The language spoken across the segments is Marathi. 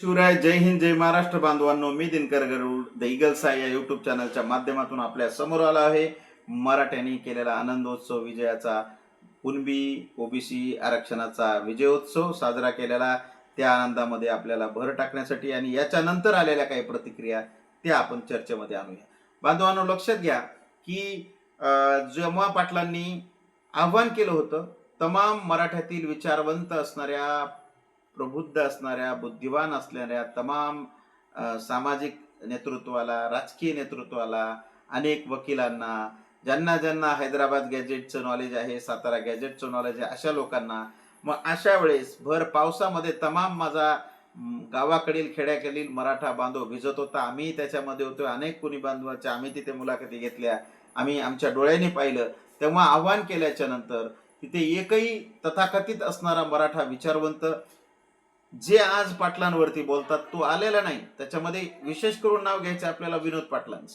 शिवराय जय हिंद जय महाराष्ट्र बांधवांनो मी दिनकर गरुड द इगल्सा या युट्यूब चॅनलच्या माध्यमातून आपल्यासमोर आला आहे. मराठ्यांनी केलेला आनंदोत्सव विजयाचा कुणबी ओबीसी आरक्षणाचा विजयोत्सव साजरा केलेला त्या आनंदामध्ये आपल्याला भर टाकण्यासाठी आणि याच्यानंतर आलेल्या काही प्रतिक्रिया त्या आपण चर्चेमध्ये आणूया. बांधवांनो लक्षात घ्या की जेव्हा पाटलांनी आव्हान केलं होतं तमाम मराठ्यातील विचारवंत असणाऱ्या प्रबुद्ध असणाऱ्या बुद्धिवान असणाऱ्या तमाम सामाजिक नेतृत्वाला राजकीय नेतृत्वाला अनेक वकिलांना ज्यांना ज्यांना हैदराबाद गॅजेटचं नॉलेज आहे सातारा गॅजेटचं नॉलेज आहे अशा लोकांना मग अशा वेळेस भर पावसामध्ये तमाम माझा गावाकडील खेड्याकडील मराठा बांधव भिजत होता. आम्ही त्याच्यामध्ये होतो. अनेक कुणी बांधवाच्या आम्ही तिथे मुलाखती घेतल्या. आम्ही आमच्या डोळ्यांनी पाहिलं. तेव्हा आव्हान केल्याच्यानंतर तिथे एकही तथाकथित असणारा मराठा विचारवंत जे आज पाटलांवरती बोलतात तो आलेला नाही. त्याच्यामध्ये विशेष करून नाव घ्यायचं आपल्याला विनोद पाटलांचं.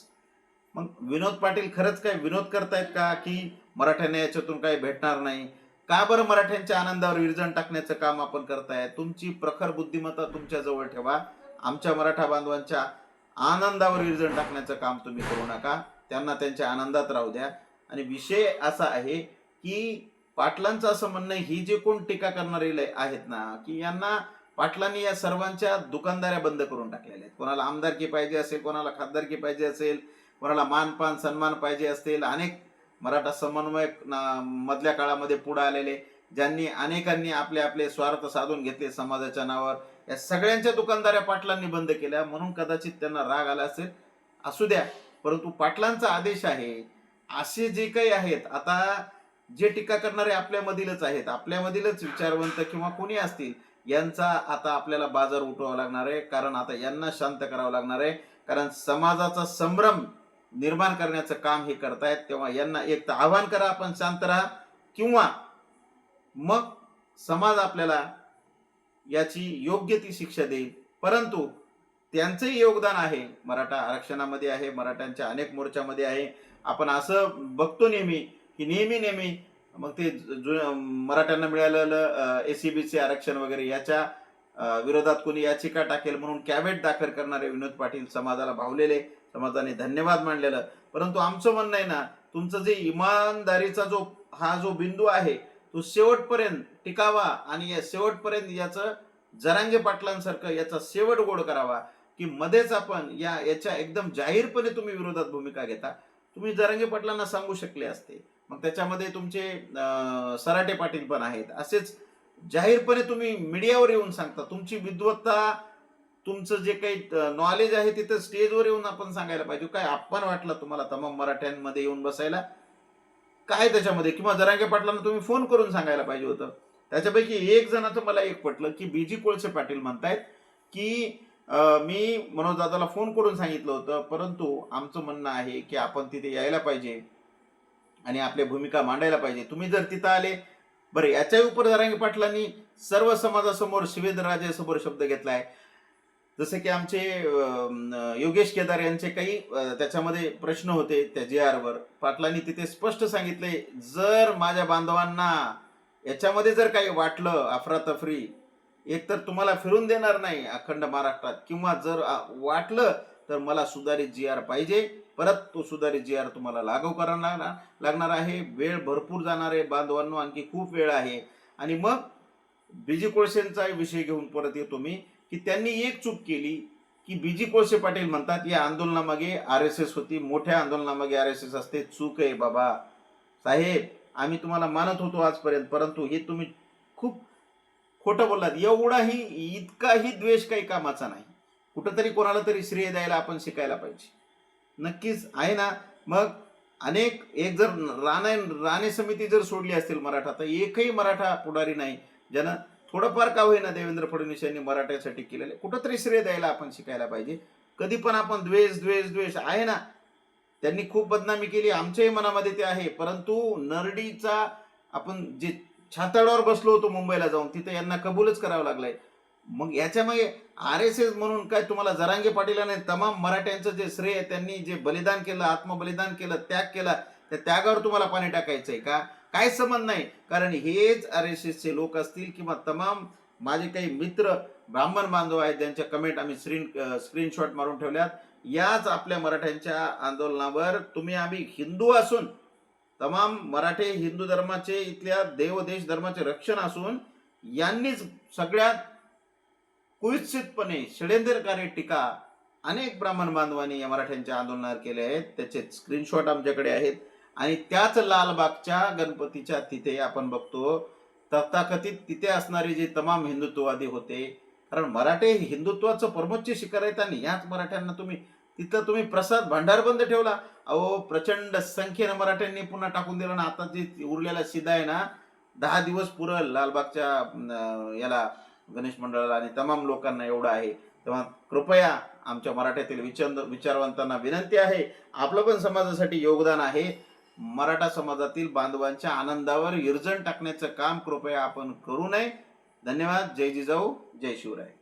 मग विनोद पाटील खरंच काय विनोद करतायत का की मराठ्यांना याच्यातून काही भेटणार नाही? का बरं मराठ्यांच्या आनंदावर विरजण टाकण्याचं काम आपण करताय? तुमची प्रखर बुद्धिमत्ता तुमच्या जवळ ठेवा. आमच्या मराठा बांधवांच्या आनंदावर विरजण टाकण्याचं काम तुम्ही करू नका. त्यांना त्यांच्या आनंदात राहू द्या. आणि विषय असा आहे की पाटलांचं असं म्हणणं ही जे कोण टीका करणारे लय- आहेत ना की यांना पाटलांनी या सर्वांच्या दुकानदाऱ्या बंद करून टाकलेल्या आहेत. कोणाला आमदारकी पाहिजे असेल कोणाला खासदारकी पाहिजे असेल कोणाला मानपान सन्मान पाहिजे असतील अनेक मराठा समन्वयक मधल्या काळामध्ये पुढे आलेले ज्यांनी अनेकांनी आपले आपले स्वार्थ साधून घेतले समाजाच्या नावावर या सगळ्यांच्या दुकानदाऱ्या पाटलांनी बंद केल्या. म्हणून कदाचित त्यांना राग आला असेल. असू द्या. परंतु पाटलांचा आदेश आहे असे जे काही आहेत आता जे टीका करणारे आपल्यामधीलच आहेत आपल्यामधीलच विचारवंत किंवा कोणी असतील यांचा आता आपल्याला बाजार उठवावा लागणार आहे. कारण आता यांना शांत करावं लागणार आहे. कारण समाजाचा संभ्रम निर्माण करण्याचं काम हे करतायत. तेव्हा यांना एक तर आव्हान करा आपण शांत राहा. किंवा मग समाज आपल्याला याची योग्य ती शिक्षा देईल. परंतु त्यांचंही योगदान आहे. मराठा आरक्षणामध्ये आहे. मराठ्यांच्या अनेक मोर्चामध्ये आहे. आपण असं बघतो नेहमी की नेहमी नेहमी मग ते जु मराठ्यांना मिळालेलं एसीबीचे आरक्षण वगैरे याच्या विरोधात कोणी याचिका टाकेल म्हणून कॅबेट दाखल करणारे विनोद पाटील समाजाला भावलेले समाजाने धन्यवाद मानलेलं. परंतु आमचं म्हणणं आहे ना तुमचं जे इमानदारीचा जो हा जो बिंदू आहे तो शेवटपर्यंत टिकावा आणि या शेवटपर्यंत याचं जरांगे पाटलांसारखं याचा शेवट गोड करावा की मध्येच आपण या याच्या एकदम जाहीरपणे तुम्ही विरोधात भूमिका घेता. तुम्ही जरांगे पाटलांना सांगू शकले असते. मग त्याच्यामध्ये तुमचे सराटे पाटील पण आहेत. असेच जाहीरपणे तुम्ही मीडियावर येऊन सांगता. तुमची विद्वत्ता तुमचं जे काही नॉलेज आहे तिथं स्टेजवर येऊन आपण सांगायला पाहिजे. काय आपण वाटलं तुम्हाला तमाम मराठ्यांमध्ये येऊन बसायला? काय त्याच्यामध्ये? किंवा जरांगे पाटलांना तुम्ही फोन करून सांगायला पाहिजे होतं. त्याच्यापैकी एक जणाचं मला एक पटलं की बीजी कोळसे पाटील म्हणतायत की मी मनोज दादाला फोन करून सांगितलं होतं. परंतु आमचं म्हणणं आहे की आपण तिथे यायला पाहिजे. आणि आपल्या भूमिका मांडायला पाहिजे. तुम्ही जर तिथं आले बरं याच्या उपर जरांगी पाटलांनी सर्व समाजासमोर शिवेंद्रराजेसमोर शब्द शब्द घेतलाय. जसे की आमचे योगेश केदार यांचे काही त्याच्यामध्ये प्रश्न होते त्या जी वर. पाटलांनी तिथे स्पष्ट सांगितले जर माझ्या बांधवांना याच्यामध्ये जर काही वाटलं अफरातफरी एक तर तुम्हाला फिरून देणार नाही अखंड महाराष्ट्रात किंवा जर वाटलं तर मला सुधारित जी आर पाहिजे. परत तो सुधारित जी आर तुम्हाला लागू करणार लागणार आहे. वेळ भरपूर जाणार आहे बांधवांनो आणखी खूप वेळ आहे. आणि मग बीजी कोळसेंचा विषय घेऊन परत येतो मी की त्यांनी एक चूक केली की बीजी कोळसे पाटील म्हणतात या आंदोलनामागे आर एस एस होती मोठ्या आंदोलनामागे आर एस एस असते चूक आहे बाबा. साहेब आम्ही तुम्हाला मानत होतो आजपर्यंत परंतु हे तुम्ही खूप खोटं बोललात. एवढाही इतकाही द्वेष काही कामाचा नाही. कुठंतरी कोणाला तरी श्रेय द्यायला आपण शिकायला पाहिजे. नक्कीच आहे ना. मग अनेक एक जर राणे राणे समिती जर सोडली असतील मराठा तर एकही मराठा पुढारी नाही ज्यानं थोडंफार का होईना देवेंद्र फडणवीस यांनी मराठ्यासाठी केलेलं कुठंतरी श्रेय द्यायला आपण शिकायला पाहिजे. कधी पण आपण द्वेष द्वेष द्वेष आहे ना. त्यांनी खूप बदनामी केली आमच्याही मनामध्ये ते आहे. परंतु नरडीचा आपण जे छाताडावर बसलो होतो मुंबईला जाऊन तिथे यांना कबूलच करावं लागलंय. मग याच्यामागे आर एस एस म्हणून काय तुम्हाला जरांगे पाटीलाने तमाम मराठ्यांचं जे श्रेय आहे, त्यांनी जे बलिदान केलं आत्मबलिदान केलं त्याग केला त्या त्यागावर तुम्हाला पाणी टाकायचं आहे का? काय संबंध नाही. कारण हेच आर एस एसचे लोक असतील किंवा तमाम माझे काही मित्र ब्राह्मण बांधव आहेत ज्यांच्या कमेंट आम्ही स्क्रीन स्क्रीनशॉट मारून ठेवल्यात याच आपल्या मराठ्यांच्या आंदोलनावर तुम्ही आम्ही हिंदू असून तमाम मराठे हिंदू धर्माचे इथल्या देव देश धर्माचे रक्षण असून यांनीच सगळ्यात कुत्सितपणे षडेंद्रकारी टीका अनेक ब्राह्मण बांधवांनी या मराठ्यांच्या आंदोलनावर केले आहेत. त्याचे स्क्रीनशॉट आमच्याकडे आहेत. आणि त्याच लालबागच्या गणपतीच्या तिथे आपण बघतो तथाकथित तिथे असणारे जे तमाम हिंदुत्ववादी होते कारण मराठे हिंदुत्वाचं परमोच्च शिखर आहेत आणि याच मराठ्यांना तुम्ही तिथं तुम्ही प्रसाद भांडार बंद ठेवला. अहो प्रचंड संख्येनं मराठ्यांनी पुन्हा टाकून दिलं ना आता जे उरलेला शिदा आहे ना दहा दिवस पुरं लालबागच्या याला गणेश मंडळाला आणि तमाम लोकांना एवढं आहे. तेव्हा कृपया आमच्या मराठ्यातील विचार विचारवंतांना विनंती आहे. आपलं पण समाजासाठी योगदान आहे. मराठा समाजातील बांधवांच्या आनंदावर विरजण टाकण्याचं काम कृपया आपण करू नये. धन्यवाद. जय जिजाऊ. जय शिवराय.